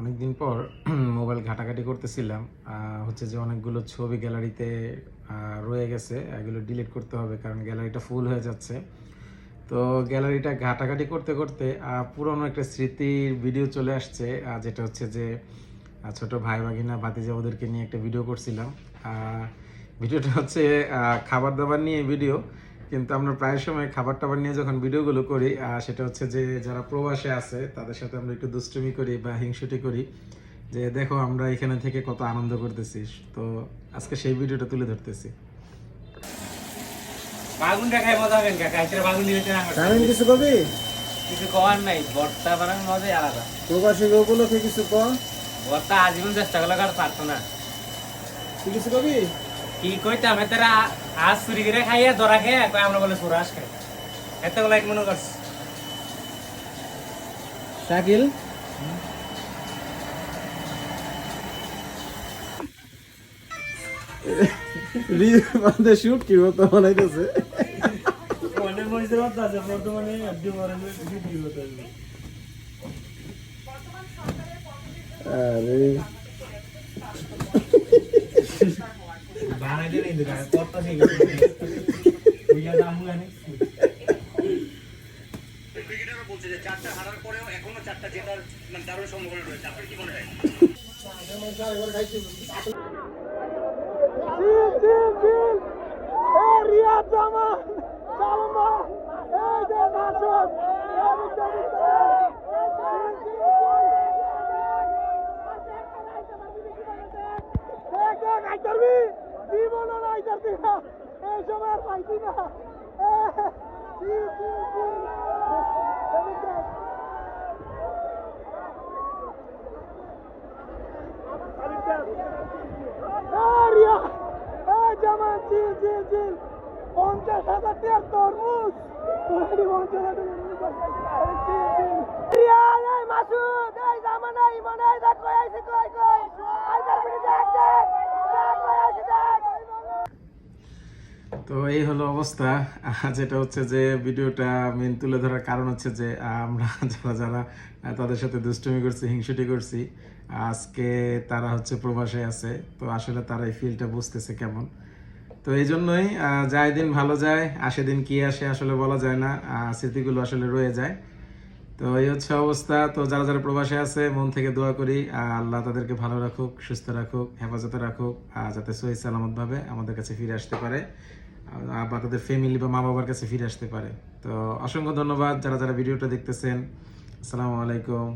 অনেকদিন পর মোবাইল ঘাটাঘাটি করতেছিলাম। হচ্ছে যে অনেকগুলো ছবি গ্যালারিতে রয়ে গেছে। এগুলো ডিলিট করতে হবে কারণ গ্যালারিটা ফুল হয়ে যাচ্ছে। তো গ্যালারিটা ঘাটাঘাটি করতে করতে পুরনো একটা স্মৃতির ভিডিও চলে আসছে যেটা হচ্ছে যে ছোট ভাই ভাগিনা ভাতিজা ওদেরকে নিয়ে একটা ভিডিও করছিলাম। ভিডিওটা হচ্ছে খাবার দাবার নিয়ে ভিডিও কিন্তু আমরা প্রায় সময় খাবার টাবার নিয়ে যখন ভিডিওগুলো করি সেটা হচ্ছে যে যারা প্রবাসে আছে তাদের সাথে আমরা একটু দুষ্টুমি করি বা হিংসুটি করি যে দেখো আমরা এখানে থেকে কত আনন্দ করতেছি। তো আজকে সেই ভিডিওটা তুলে ধরতেছি। বাগুন দেখায় মজা হবেন কাকা এছাড়া বাগুন দিয়েছে না? কিছু কবি? কিছু কওয়ার নাই ভর্তা বানানোর মজাই আলাদা। প্রবাসী উপলক্ষে কিছু ক ভর্তা আজীবন চেষ্টা করলে কারও পারতো না। তুই কিছু কবি? কি কইতাম এতারা আজ চুরি করে খাইয়া ধরা খেয়ে আমরা বলে সুরাস খাই এত লাইক মনে করছি? শাকিল? রিমান্ডে শুট কি মতো বানাইতেছে? মনের মধ্যে কথা আছে বর্তমানে আড্ডি মারেন ভিডিও আরে। বানাই দিলে কিন্তু গায়ে কত সেই বুঝা দাম গানে চারটা হারার পরেও এখনও চারটা জেতার মানে দারুণ সম্ভাবনা রয়েছে আপনার কি মনে হয় পঞ্চাশ হাজার টাকার তরমুজ। পঞ্চাশ হাজার মাসুদ এই জামানা ইমানে দেখ কই আইছে কই কই আইতার বিড়ি দেখ দেখ দেখ কই আইছে দেখ তো এই হলো অবস্থা। যেটা হচ্ছে যে ভিডিওটা মেন তুলে ধরার কারণ হচ্ছে যে আমরা যারা যারা তাদের সাথে দুষ্টুমি করছি, হিংসুটি করছি, আজকে তারা হচ্ছে প্রবাসে আছে, তো আসলে তারা এই ফিলটা বুঝতেছে কেমন। তো এই জন্যই যায় দিন ভালো যায়, আসে দিন কি আসে আসলে বলা যায় না স্মৃতিগুলো আসলে রয়ে যায়। তো এই হচ্ছে অবস্থা। তো যারা যারা প্রবাসে আছে, মন থেকে দোয়া করি আল্লাহ তাদেরকে ভালো রাখুক, সুস্থ রাখুক, হেফাজতে রাখুক যাতে সহি সালামত ভাবে আমাদের কাছে ফিরে আসতে পারে। বা তাদের ফ্যামিলি বা মা বাবার কাছে ফিরে আসতে পারে। তো অসংখ্য ধন্যবাদ যারা যারা ভিডিওটা দেখতেছেন। আসসালামু আলাইকুম।